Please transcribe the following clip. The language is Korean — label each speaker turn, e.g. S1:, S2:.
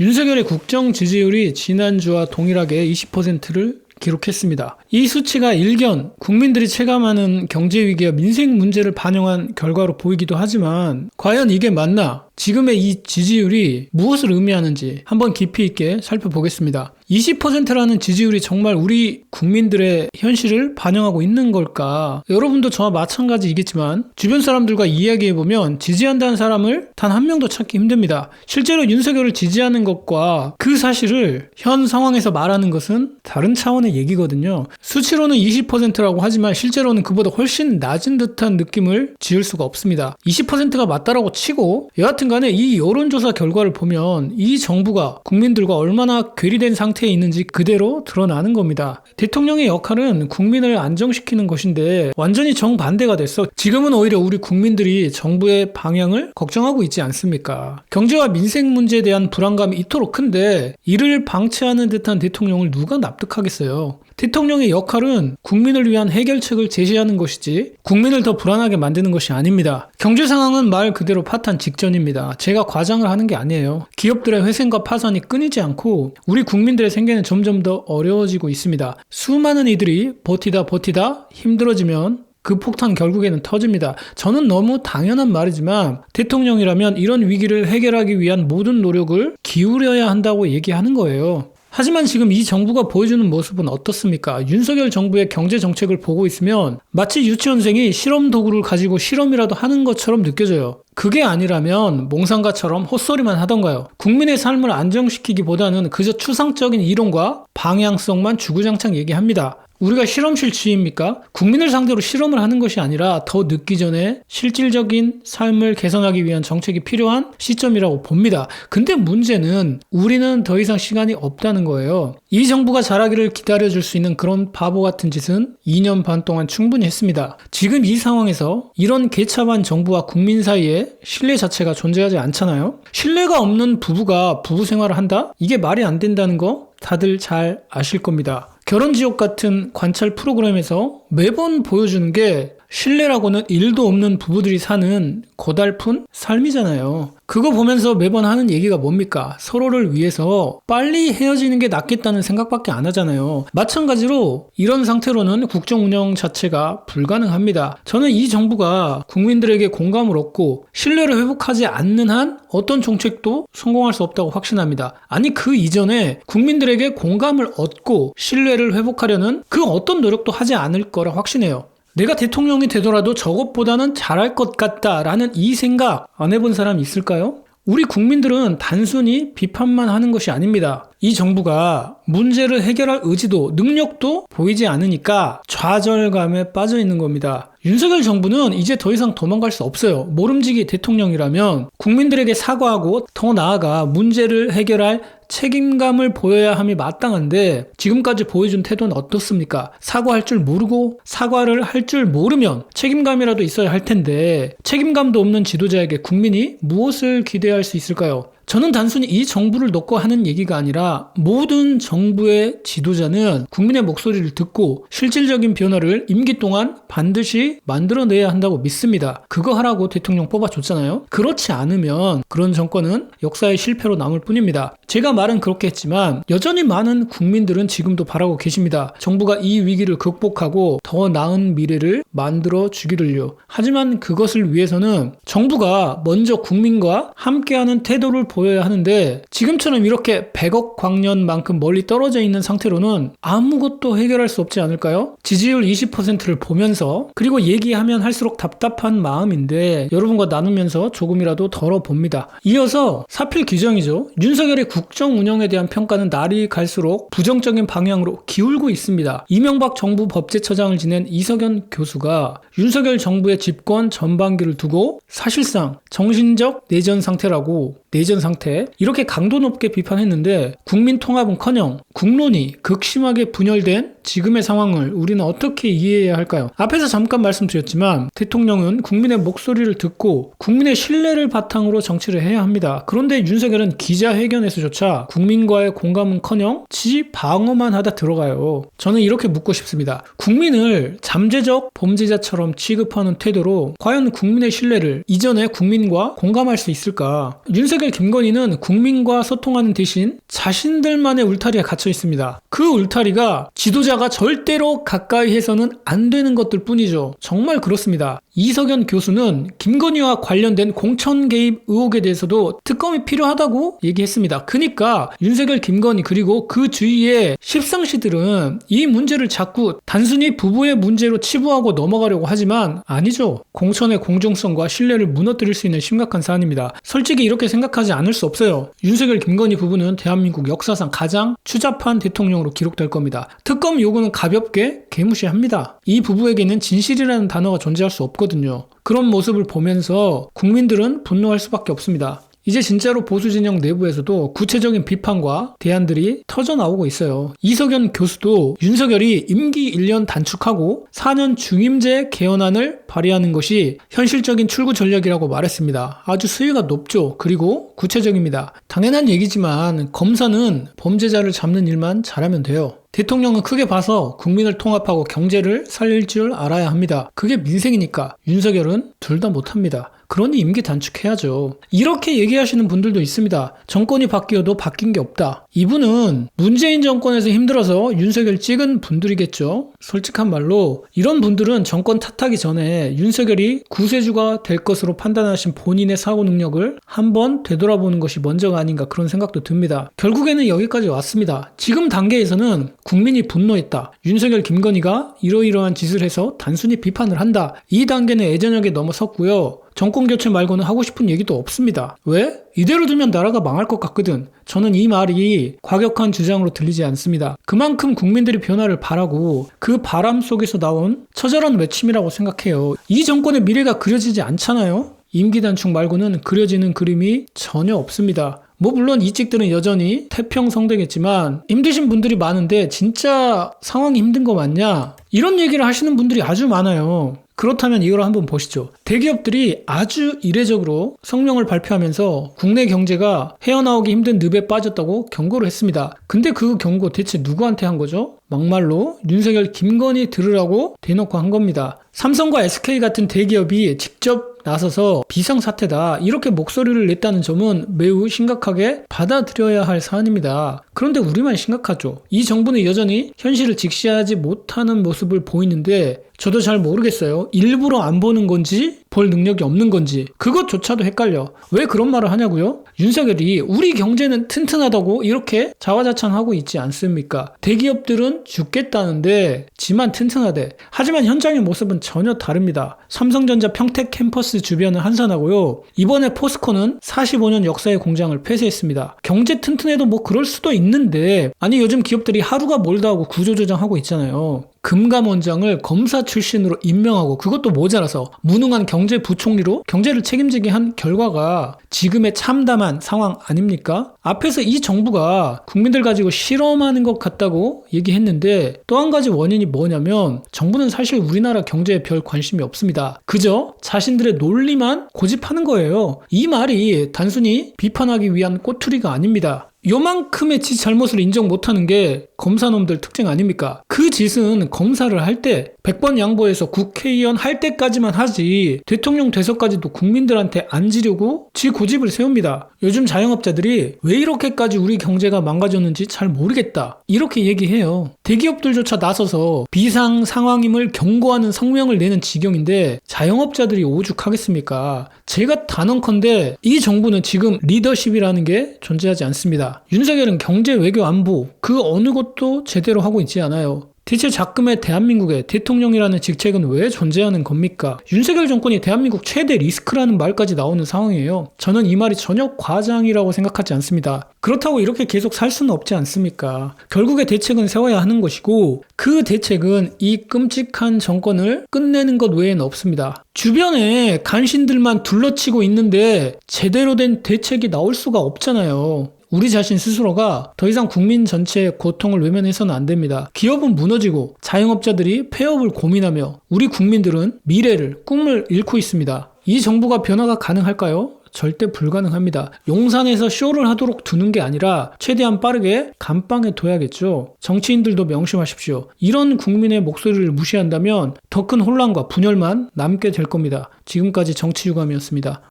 S1: 윤석열의 국정 지지율이 지난주와 동일하게 20%를 기록했습니다. 이 수치가 일견 국민들이 체감하는 경제 위기와 민생 문제를 반영한 결과로 보이기도 하지만 과연 이게 맞나? 지금의 이 지지율이 무엇을 의미하는지 한번 깊이 있게 살펴보겠습니다. 20%라는 지지율이 정말 우리 국민들의 현실을 반영하고 있는 걸까? 여러분도 저와 마찬가지이겠지만 주변 사람들과 이야기해보면 지지한다는 사람을 단 한 명도 찾기 힘듭니다. 실제로 윤석열을 지지하는 것과 그 사실을 현 상황에서 말하는 것은 다른 차원의 얘기거든요. 수치로는 20%라고 하지만 실제로는 그보다 훨씬 낮은 듯한 느낌을 지을 수가 없습니다. 20%가 맞다라고 치고 여하튼 간에 이 여론조사 결과를 보면 이 정부가 국민들과 얼마나 괴리된 상태에 있는지 그대로 드러나는 겁니다. 대통령의 역할은 국민을 안정시키는 것인데 완전히 정반대가 됐어. 지금은 오히려 우리 국민들이 정부의 방향을 걱정하고 있지 않습니까? 경제와 민생 문제에 대한 불안감이 이토록 큰데 이를 방치하는 듯한 대통령을 누가 납득하겠어요? 대통령의 역할은 국민을 위한 해결책을 제시하는 것이지 국민을 더 불안하게 만드는 것이 아닙니다. 경제 상황은 말 그대로 파탄 직전입니다. 제가 과장을 하는 게 아니에요. 기업들의 회생과 파산이 끊이지 않고 우리 국민들의 생계는 점점 더 어려워지고 있습니다. 수많은 이들이 버티다 버티다 힘들어지면 그 폭탄 결국에는 터집니다. 저는 너무 당연한 말이지만 대통령이라면 이런 위기를 해결하기 위한 모든 노력을 기울여야 한다고 얘기하는 거예요. 하지만 지금 이 정부가 보여주는 모습은 어떻습니까? 윤석열 정부의 경제 정책을 보고 있으면 마치 유치원생이 실험 도구를 가지고 실험이라도 하는 것처럼 느껴져요. 그게 아니라면 몽상가처럼 헛소리만 하던가요? 국민의 삶을 안정시키기보다는 그저 추상적인 이론과 방향성만 주구장창 얘기합니다. 우리가 실험실 주의입니까? 국민을 상대로 실험을 하는 것이 아니라 더 늦기 전에 실질적인 삶을 개선하기 위한 정책이 필요한 시점이라고 봅니다. 근데 문제는 우리는 더 이상 시간이 없다는 거예요. 이 정부가 잘하기를 기다려줄 수 있는 그런 바보 같은 짓은 2년 반 동안 충분히 했습니다. 지금 이 상황에서 이런 개차반 정부와 국민 사이에 신뢰 자체가 존재하지 않잖아요? 신뢰가 없는 부부가 부부 생활을 한다? 이게 말이 안 된다는 거 다들 잘 아실 겁니다. 결혼 지옥 같은 관찰 프로그램에서 매번 보여주는 게 신뢰라고는 일도 없는 부부들이 사는 고달픈 삶이잖아요. 그거 보면서 매번 하는 얘기가 뭡니까? 서로를 위해서 빨리 헤어지는 게 낫겠다는 생각밖에 안 하잖아요. 마찬가지로 이런 상태로는 국정 운영 자체가 불가능합니다. 저는 이 정부가 국민들에게 공감을 얻고 신뢰를 회복하지 않는 한 어떤 정책도 성공할 수 없다고 확신합니다. 아니 그 이전에 국민들에게 공감을 얻고 신뢰를 회복하려는 그 어떤 노력도 하지 않을 거라 확신해요. 내가 대통령이 되더라도 저것보다는 잘할 것 같다라는 이 생각 안 해본 사람 있을까요? 우리 국민들은 단순히 비판만 하는 것이 아닙니다. 이 정부가 문제를 해결할 의지도 능력도 보이지 않으니까 좌절감에 빠져 있는 겁니다. 윤석열 정부는 이제 더 이상 도망갈 수 없어요. 모름지기 대통령이라면 국민들에게 사과하고 더 나아가 문제를 해결할 책임감을 보여야 함이 마땅한데 지금까지 보여준 태도는 어떻습니까? 사과할 줄 모르고 사과를 할 줄 모르면 책임감이라도 있어야 할 텐데 책임감도 없는 지도자에게 국민이 무엇을 기대할 수 있을까요? 저는 단순히 이 정부를 놓고 하는 얘기가 아니라 모든 정부의 지도자는 국민의 목소리를 듣고 실질적인 변화를 임기 동안 반드시 만들어내야 한다고 믿습니다. 그거 하라고 대통령 뽑아줬잖아요. 그렇지 않으면 그런 정권은 역사의 실패로 남을 뿐입니다. 제가 말은 그렇게 했지만 여전히 많은 국민들은 지금도 바라고 계십니다. 정부가 이 위기를 극복하고 더 나은 미래를 만들어 주기를요. 하지만 그것을 위해서는 정부가 먼저 국민과 함께하는 태도를 보여야 하는데 지금처럼 이렇게 100억 광년만큼 멀리 떨어져 있는 상태로는 아무것도 해결할 수 없지 않을까요? 지지율 20%를 보면서 그리고 얘기하면 할수록 답답한 마음인데 여러분과 나누면서 조금이라도 덜어봅니다. 이어서 사필 규정이죠. 윤석열의 국정 운영에 대한 평가는 날이 갈수록 부정적인 방향으로 기울고 있습니다. 이명박 정부 법제처장을 지낸 이석연 교수가 윤석열 정부의 집권 전반기를 두고 사실상 정신적 내전 상태라고 내전 상태 이렇게 강도 높게 비판했는데 국민 통합은커녕 국론이 극심하게 분열된 지금의 상황을 우리는 어떻게 이해해야 할까요? 앞에서 잠깐 말씀드렸지만 대통령은 국민의 목소리를 듣고 국민의 신뢰를 바탕으로 정치를 해야 합니다. 그런데 윤석열은 기자회견에서조차 국민과의 공감은커녕 지 방어만 하다 들어가요. 저는 이렇게 묻고 싶습니다. 국민을 잠재적 범죄자처럼 취급하는 태도로 과연 국민의 신뢰를 이전에 국민과 공감할 수 있을까? 윤석 윤석열 김건희는 국민과 소통하는 대신 자신들만의 울타리에 갇혀 있습니다. 그 울타리가 지도자가 절대로 가까이 해서는 안 되는 것들 뿐이죠. 정말 그렇습니다. 이석연 교수는 김건희와 관련된 공천 개입 의혹에 대해서도 특검이 필요하다고 얘기했습니다. 그러니까 윤석열, 김건희 그리고 그 주위의 십상시들은 이 문제를 자꾸 단순히 부부의 문제로 치부하고 넘어가려고 하지만 아니죠. 공천의 공정성과 신뢰를 무너뜨릴 수 있는 심각한 사안입니다. 솔직히 이렇게 생각 하지 않을 수 없어요. 윤석열, 김건희 부부는 대한민국 역사상 가장 추잡한 대통령으로 기록될 겁니다. 특검 요구는 가볍게 개무시합니다. 이 부부에게는 진실이라는 단어가 존재할 수 없거든요. 그런 모습을 보면서 국민들은 분노할 수밖에 없습니다. 이제 진짜로 보수 진영 내부에서도 구체적인 비판과 대안들이 터져 나오고 있어요. 이석연 교수도 윤석열이 임기 1년 단축하고 4년 중임제 개헌안을 발의하는 것이 현실적인 출구 전략이라고 말했습니다. 아주 수위가 높죠. 그리고 구체적입니다. 당연한 얘기지만 검사는 범죄자를 잡는 일만 잘하면 돼요. 대통령은 크게 봐서 국민을 통합하고 경제를 살릴 줄 알아야 합니다. 그게 민생이니까 윤석열은 둘 다 못합니다. 그러니 임기 단축해야죠. 이렇게 얘기하시는 분들도 있습니다. 정권이 바뀌어도 바뀐 게 없다. 이분은 문재인 정권에서 힘들어서 윤석열 찍은 분들이겠죠. 솔직한 말로 이런 분들은 정권 탓하기 전에 윤석열이 구세주가 될 것으로 판단하신 본인의 사고 능력을 한번 되돌아보는 것이 먼저가 아닌가 그런 생각도 듭니다. 결국에는 여기까지 왔습니다. 지금 단계에서는 국민이 분노했다. 윤석열 김건희가 이러이러한 짓을 해서 단순히 비판을 한다. 이 단계는 예전역에 넘어섰고요. 정권 교체 말고는 하고 싶은 얘기도 없습니다. 왜? 이대로 두면 나라가 망할 것 같거든. 저는 이 말이 과격한 주장으로 들리지 않습니다. 그만큼 국민들이 변화를 바라고 그 바람 속에서 나온 처절한 외침이라고 생각해요. 이 정권의 미래가 그려지지 않잖아요? 임기 단축 말고는 그려지는 그림이 전혀 없습니다. 뭐 물론 이직들은 여전히 태평성대겠지만 힘드신 분들이 많은데 진짜 상황이 힘든 거 맞냐? 이런 얘기를 하시는 분들이 아주 많아요. 그렇다면 이걸 한번 보시죠. 대기업들이 아주 이례적으로 성명을 발표하면서 국내 경제가 헤어나오기 힘든 늪에 빠졌다고 경고를 했습니다. 근데 그 경고 대체 누구한테 한 거죠? 막말로 윤석열 김건희 들으라고 대놓고 한 겁니다. 삼성과 SK 같은 대기업이 직접 나서서 비상사태다 이렇게 목소리를 냈다는 점은 매우 심각하게 받아들여야 할 사안입니다. 그런데 우리만 심각하죠. 이 정부는 여전히 현실을 직시하지 못하는 모습을 보이는데 저도 잘 모르겠어요. 일부러 안 보는 건지 볼 능력이 없는 건지 그것조차도 헷갈려. 왜 그런 말을 하냐고요? 윤석열이 우리 경제는 튼튼하다고 이렇게 자화자찬하고 있지 않습니까? 대기업들은 죽겠다는데 지만 튼튼하대. 하지만 현장의 모습은 전혀 다릅니다. 삼성전자 평택 캠퍼스 주변은 한산하고요. 이번에 포스코는 45년 역사의 공장을 폐쇄했습니다. 경제 튼튼해도 뭐 그럴 수도 있는데 아니 요즘 기업들이 하루가 멀다 하고 구조조정하고 있잖아요. 금감원장을 검사 출신으로 임명하고 그것도 모자라서 무능한 경제부총리로 경제를 책임지게 한 결과가 지금의 참담한 상황 아닙니까? 앞에서 이 정부가 국민들 가지고 실험하는 것 같다고 얘기했는데 또 한 가지 원인이 뭐냐면 정부는 사실 우리나라 경제에 별 관심이 없습니다. 그저 자신들의 논리만 고집하는 거예요. 이 말이 단순히 비판하기 위한 꼬투리가 아닙니다. 요만큼의 지 잘못을 인정 못하는 게 검사놈들 특징 아닙니까? 그 짓은 검사를 할 때 100번 양보해서 국회의원 할 때까지만 하지 대통령 돼서까지도 국민들한테 앉으려고 지 고집을 세웁니다. 요즘 자영업자들이 왜 이렇게까지 우리 경제가 망가졌는지 잘 모르겠다. 이렇게 얘기해요. 대기업들조차 나서서 비상 상황임을 경고하는 성명을 내는 지경인데 자영업자들이 오죽하겠습니까? 제가 단언컨대 이 정부는 지금 리더십이라는 게 존재하지 않습니다. 윤석열은 경제 외교 안보 그 어느 것도 제대로 하고 있지 않아요. 대체 자금의 대한민국의 대통령이라는 직책은 왜 존재하는 겁니까? 윤석열 정권이 대한민국 최대 리스크라는 말까지 나오는 상황이에요. 저는 이 말이 전혀 과장이라고 생각하지 않습니다. 그렇다고 이렇게 계속 살 수는 없지 않습니까? 결국에 대책은 세워야 하는 것이고 그 대책은 이 끔찍한 정권을 끝내는 것 외에는 없습니다. 주변에 간신들만 둘러치고 있는데 제대로 된 대책이 나올 수가 없잖아요. 우리 자신 스스로가 더 이상 국민 전체의 고통을 외면해서는 안 됩니다. 기업은 무너지고 자영업자들이 폐업을 고민하며 우리 국민들은 미래를, 꿈을 잃고 있습니다. 이 정부가 변화가 가능할까요? 절대 불가능합니다. 용산에서 쇼를 하도록 두는 게 아니라 최대한 빠르게 감방에 둬야겠죠. 정치인들도 명심하십시오. 이런 국민의 목소리를 무시한다면 더 큰 혼란과 분열만 남게 될 겁니다. 지금까지 정치유감이었습니다.